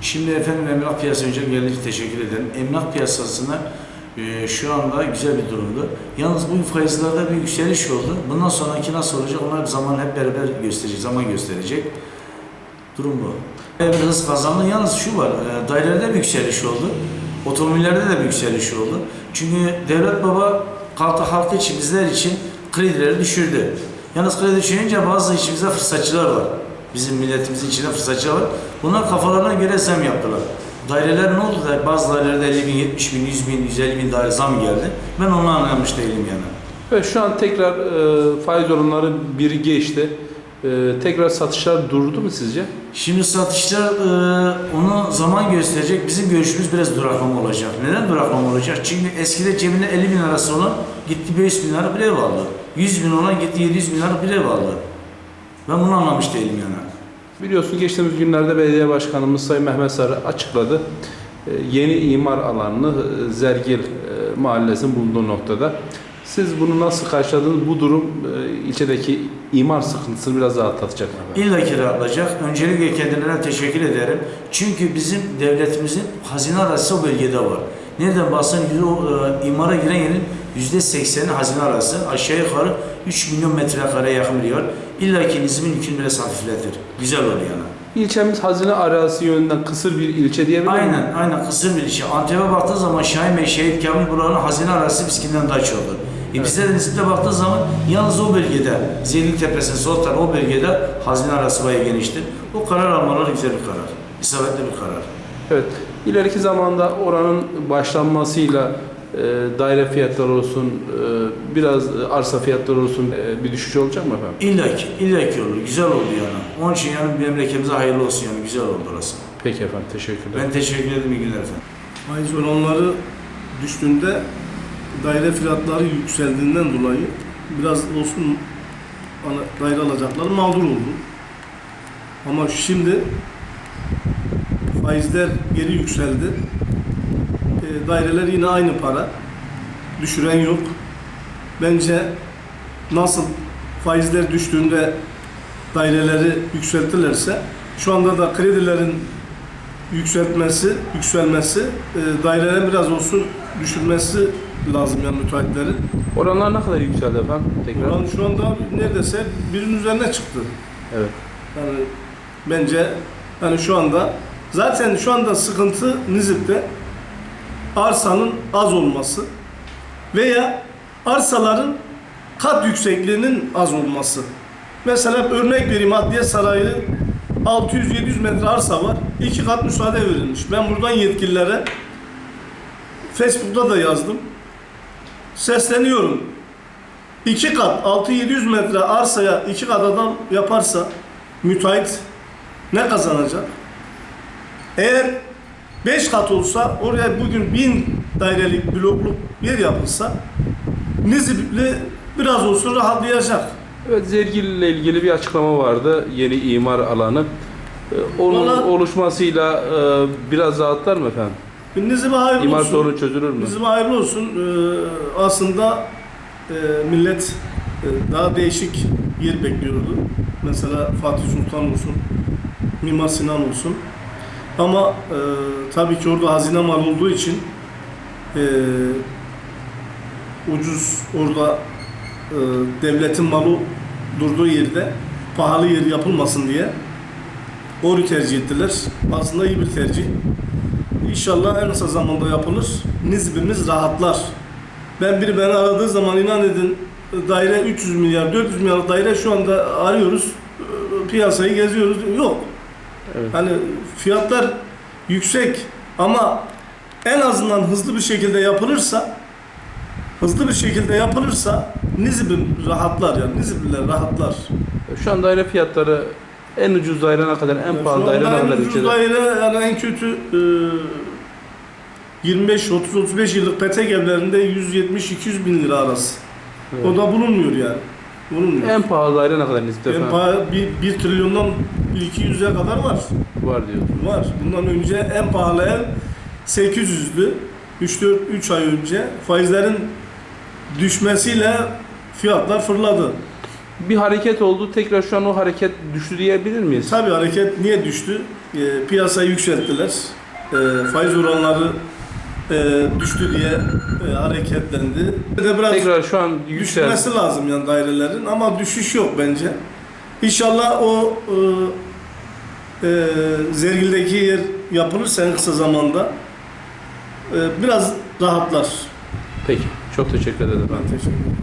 Şimdi efendim emlak piyasası önce geldiğiniz teşekkür ederim. Emlak piyasasına e, şu anda güzel bir durumda. Yalnız bu faizlerde bir yükseliş oldu. Bundan sonraki nasıl olacak onlar zaman hep beraber gösterecek, zaman gösterecek. Durum bu. Bir hız kazandı. Yalnız şu var, e, dairelerde bir yükseliş oldu. Otomobillerde de bir yükseliş oldu. Çünkü devlet baba halkı, halkı için, bizler için kredileri düşürdü. Yalnız kredi düşününce bazı içimizde fırsatçılar var. Bizim milletimizin içinde fırsatçılar var. Bunlar kafalarına göre zam yaptılar. Daireler ne oldu da bazı dairelerde 50 bin, 70 bin, 100 bin, 150 bin daire zam geldi. Ben onu anlamış değilim yani. Ve şu an tekrar e, faiz oranları biri geçti. E, tekrar satışlar durdu mu sizce? Şimdi satışlar e, onu zaman gösterecek. Bizim görüşümüz biraz duraklama olacak. Neden duraklama olacak? Çünkü eskide cebinde 50 bin lirası olan gitti 500 bin lira bir ev aldı. 100 bin olan gitti 700 bin lira bir ev aldı. Ben bunu anlamış değilim yani. Biliyorsun geçtiğimiz günlerde belediye başkanımız Sayın Mehmet Sarı açıkladı. E, yeni imar alanını e, Zergil e, mahallesinin bulunduğu noktada. Siz bunu nasıl karşıladınız? Bu durum e, ilçedeki imar sıkıntısını biraz rahatlatacak mı? İlla ki rahatlayacak. Öncelikle kendilerine teşekkür ederim. Çünkü bizim devletimizin hazine arası o bölgede var. Nereden baksan e, imara giren yerin yüzde sekseni hazine arası. Aşağı yukarı 3 milyon metrekareye yakın bir yer. İlla ki nizimin yükünü biraz hafifletir. Güzel olur yani. İlçemiz hazine arazisi yönünden kısır bir ilçe diyebilir miyim? Aynen, aynen kısır bir işi. Antep'e baktığı zaman Şahin Bey, Şehit Kamil buranın hazine arası biskinden daha çok olur. E bizde de Nizip'te baktığı zaman yalnız o bölgede, Zeylik Tepesi'nin sol tarafı o bölgede hazine arası bayağı geniştir. O karar almaları güzel bir karar. İsabetli bir karar. Evet. İleriki zamanda oranın başlanmasıyla daire fiyatları olsun, e, biraz arsa fiyatları olsun e, bir düşüş olacak mı efendim? İlla ki, illa ki olur. Güzel oldu yani. Onun için yani memleketimize hayırlı olsun yani. Güzel oldu orası. Peki efendim, teşekkürler. Ben teşekkür ederim. İyi günler efendim. Faiz oranları düştüğünde daire fiyatları yükseldiğinden dolayı biraz olsun daire alacaklar mağdur oldu. Ama şimdi faizler geri yükseldi. E, daireler yine aynı para. Düşüren yok. Bence nasıl faizler düştüğünde daireleri yükseltirlerse şu anda da kredilerin yükseltmesi, yükselmesi, e, dairelerin biraz olsun düşürmesi lazım yani müteahhitlerin. Oranlar ne kadar yükseldi efendim? Tekrar. Oran şu anda neredeyse birinin üzerine çıktı. Evet. Yani bence yani şu anda zaten şu anda sıkıntı Nizip'te arsanın az olması veya arsaların kat yüksekliğinin az olması. Mesela örnek vereyim Adliye Sarayı 600-700 metre arsa var. iki kat müsaade verilmiş. Ben buradan yetkililere Facebook'ta da yazdım. Sesleniyorum. İki kat 600-700 metre arsaya iki kat adam yaparsa müteahhit ne kazanacak? Eğer 5 kat olsa oraya bugün 1000 dairelik blokluk yer yapılsa Nizipli biraz olsun rahatlayacak. Evet, Zergil ile ilgili bir açıklama vardı. Yeni imar alanı. E, Onun Valla- oluşmasıyla e, biraz rahatlar mı efendim? Nizip'e hayırlı İmar olsun. sorunu çözülür mü? Nizip'e hayırlı olsun. Ee, aslında e, millet e, daha değişik yer bekliyordu. Mesela Fatih Sultan olsun, Mimar Sinan olsun. Ama e, tabii ki orada hazine mal olduğu için e, ucuz orada e, devletin malı durduğu yerde pahalı yer yapılmasın diye orayı tercih ettiler. Aslında iyi bir tercih. İnşallah en kısa zamanda yapılır. Nizbimiz rahatlar. Ben biri beni aradığı zaman inan edin daire 300 milyar, 400 milyar daire şu anda arıyoruz. Piyasayı geziyoruz. Yok. Evet. Hani fiyatlar yüksek ama en azından hızlı bir şekilde yapılırsa hızlı bir şekilde yapılırsa Nizibim rahatlar yani. Nizibliler rahatlar. Şu an daire fiyatları en ucuz daire ne kadar, en Yani pahalı şu daire anda ne en kadar ucuz daire yani en kötü e, 25 30 35 yıllık petek evlerinde 170 200 bin lira arası. Evet. O da bulunmuyor yani. Bulunmuyor. En pahalı daire ne kadar Nizip'te En pahalı bir, bir trilyondan 200'e kadar var. Var diyor. Var. Bundan önce en pahalı ev 800'dü. 3 4 3 ay önce faizlerin düşmesiyle fiyatlar fırladı. Bir hareket oldu. Tekrar şu an o hareket düştü diyebilir miyiz? Tabii hareket niye düştü? E, piyasayı yükselttiler. E, faiz oranları e, düştü diye e, hareketlendi. De biraz Tekrar şu an yükseldi. düşmesi lazım yani dairelerin ama düşüş yok bence. İnşallah o e, e, Zergil'deki yer yapılırsa en kısa zamanda e, biraz rahatlar. Peki. Çok teşekkür ederim. Ben teşekkür ederim.